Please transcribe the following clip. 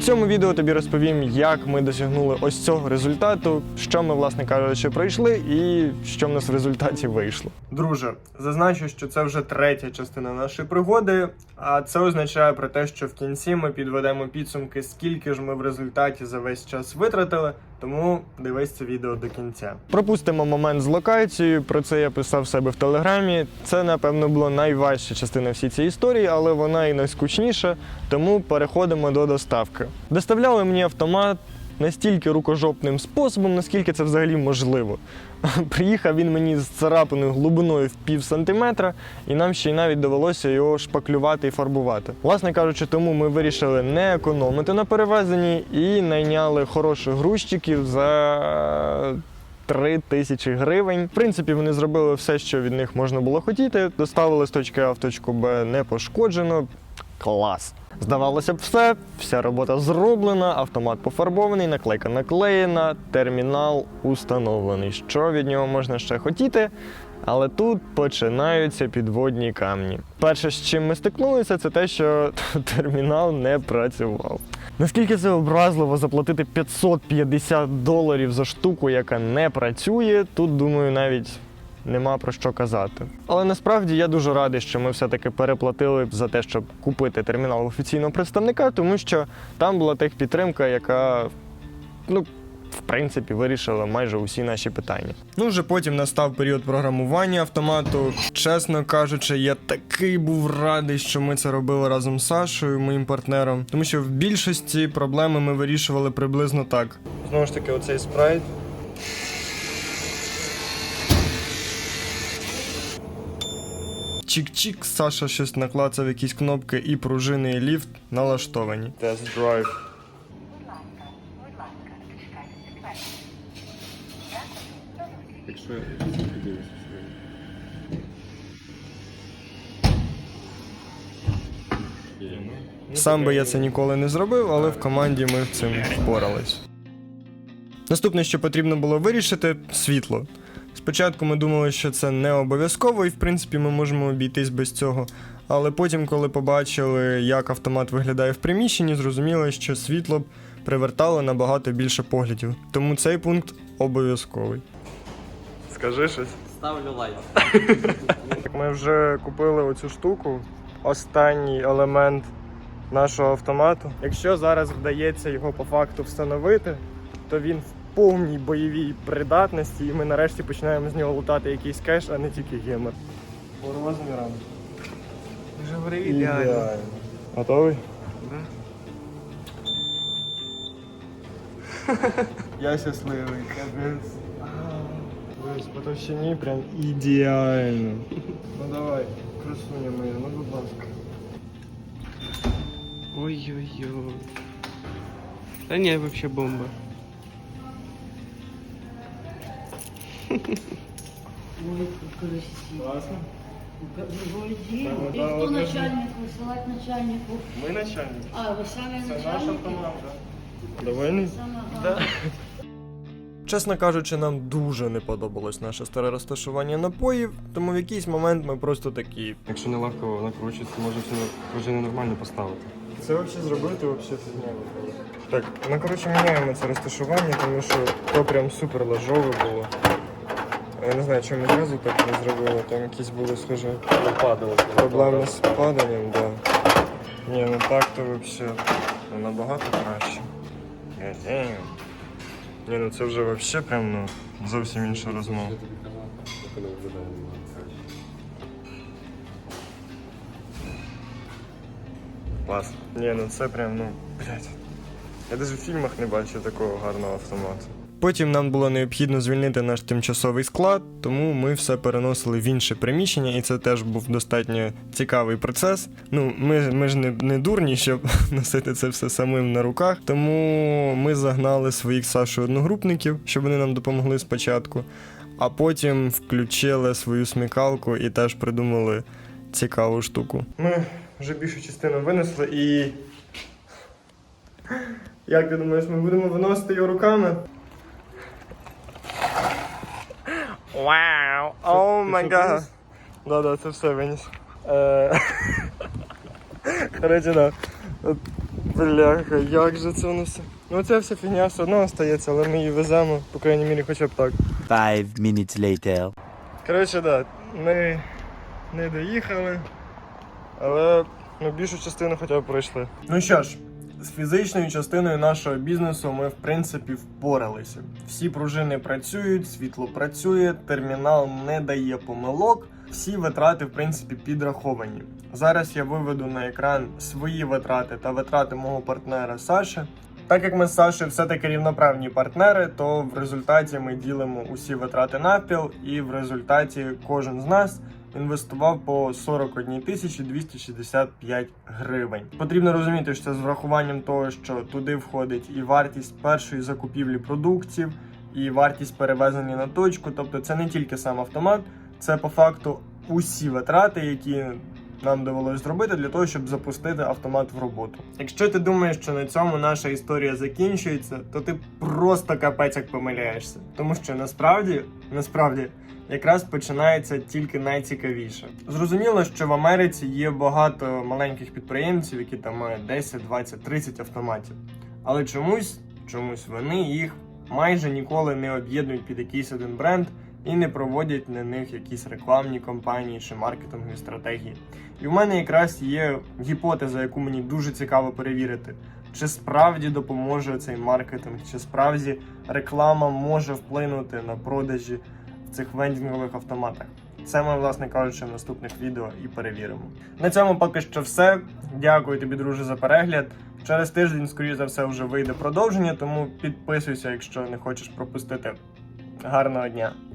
В цьому відео тобі розповім, як ми досягнули ось цього результату, що ми, власне кажучи, пройшли, і що в нас в результаті вийшло. Друже, зазначу, що це вже третя частина нашої пригоди, а це означає про те, що в кінці ми підведемо підсумки, скільки ж ми в результаті за весь час витратили. Тому дивись це відео до кінця. Пропустимо момент з локацією. Про це я писав себе в телеграмі. Це, напевно, була найважча частина всієї цієї історії, але вона і найскучніша. Тому переходимо до доставки. Доставляли мені автомат настільки рукожопним способом, наскільки це взагалі можливо. Приїхав він мені з царапиною глибиною в пів сантиметра, і нам ще й навіть довелося його шпаклювати і фарбувати. Власне кажучи, тому ми вирішили не економити на перевезенні і найняли хороших грузчиків за. Три тисячі гривень. В принципі, вони зробили все, що від них можна було хотіти. Доставили з точки А в точку Б не пошкоджено. Клас. Здавалося б, все, вся робота зроблена, автомат пофарбований, наклейка наклеєна, термінал установлений. Що від нього можна ще хотіти? Але тут починаються підводні камні. Перше, з чим ми стикнулися, це те, що термінал не працював. Наскільки це образливо заплатити 550 доларів за штуку, яка не працює, тут думаю, навіть нема про що казати. Але насправді я дуже радий, що ми все-таки переплатили за те, щоб купити термінал офіційного представника, тому що там була техпідтримка, яка ну. В принципі, вирішила майже усі наші питання. Ну, вже потім настав період програмування автомату. Чесно кажучи, я такий був радий, що ми це робили разом з Сашою, моїм партнером. Тому що в більшості проблеми ми вирішували приблизно так. Знову ж таки, оцей спрайт. Чик-чик, Саша щось наклацав якісь кнопки і пружини і ліфт налаштовані. Тест драйв. Якщо я. Сам би я це ніколи не зробив, але в команді ми з цим впорались. Наступне, що потрібно було вирішити світло. Спочатку ми думали, що це не обов'язково, і в принципі ми можемо обійтись без цього. Але потім, коли побачили, як автомат виглядає в приміщенні, зрозуміли, що світло б привертало набагато більше поглядів. Тому цей пункт обов'язковий. Скажи щось. Ставлю лайк. Ми вже купили оцю штуку, останній елемент нашого автомату. Якщо зараз вдається його по факту встановити, то він в повній бойовій придатності, і ми нарешті починаємо з нього лутати якийсь кеш, а не тільки гемер. По розмірам. Вже Ідеально. Готовий? Я щасливий, капець. Ось по товщині прям ідеально. Ну давай, красуня моя, ну будь ласка. Ой-ой-ой. Та ні, вообще бомба. Ой, как красиво. Класно. Вроде. Да, И да, кто вот начальник высылать начальнику? Ми начальник. А, вы сами Це наша начальники? команда. Довольний? Сама, Да. ага. Чесно кажучи, нам дуже не подобалось наше старе розташування напоїв, тому в якийсь момент ми просто такі. Якщо нелегко накручувати, може все вже ненормально поставити. Це взагалі зробити взагалі фігня виходить. Так, ми коротше міняємо це розташування, тому що то прям супер ложове було. Я не знаю, чому одразу так не зробили, там якісь були схоже Падало. проблеми з паданням, да. Ні, ну так то взагалі ну, набагато краще. Ні, ну це вже взагалі прям ну, зовсім інша розмова. Клас. Ні, ну це прям, ну, блядь. Я навіть в фільмах не бачу такого гарного автомату. Потім нам було необхідно звільнити наш тимчасовий склад, тому ми все переносили в інше приміщення, і це теж був достатньо цікавий процес. Ну, ми, ми ж не, не дурні, щоб носити це все самим на руках. Тому ми загнали своїх з Сашою одногрупників, щоб вони нам допомогли спочатку. А потім включили свою смікалку і теж придумали цікаву штуку. Ми вже більшу частину винесли і. Як ти думаєш, ми будемо виносити його руками? Вау! О май гад! Да, да, це все виніс. Е, Коротше, да. Бляха, як же це воно все? Ну ця вся фігня все одно остається, але ми її веземо, по крайній мірі, хоча б так. Five minutes later. Коротше, да, ми не доїхали, але ну, більшу частину хоча б пройшли. Ну що ж, з фізичною частиною нашого бізнесу ми в принципі впоралися. Всі пружини працюють, світло працює, термінал не дає помилок. Всі витрати, в принципі, підраховані. Зараз я виведу на екран свої витрати та витрати мого партнера Саші. Так як ми з Сашою все-таки рівноправні партнери, то в результаті ми ділимо усі витрати навпіл, і в результаті кожен з нас інвестував по 41 тисячі 265 гривень. Потрібно розуміти, що це з врахуванням того, що туди входить і вартість першої закупівлі продуктів, і вартість перевезення на точку. Тобто це не тільки сам автомат, це по факту усі витрати, які нам довелось зробити для того, щоб запустити автомат в роботу. Якщо ти думаєш, що на цьому наша історія закінчується, то ти просто капець як помиляєшся. Тому що насправді, насправді, якраз починається тільки найцікавіше. Зрозуміло, що в Америці є багато маленьких підприємців, які там мають 10, 20, 30 автоматів. Але чомусь, чомусь вони їх майже ніколи не об'єднують під якийсь один бренд і не проводять на них якісь рекламні кампанії чи маркетингові стратегії. І в мене якраз є гіпотеза, яку мені дуже цікаво перевірити. Чи справді допоможе цей маркетинг, чи справді реклама може вплинути на продажі в цих вендінгових автоматах? Це ми, власне кажучи, в наступних відео і перевіримо. На цьому поки що все. Дякую тобі, друже, за перегляд. Через тиждень, скоріш за все, вже вийде продовження, тому підписуйся, якщо не хочеш пропустити. Гарного дня!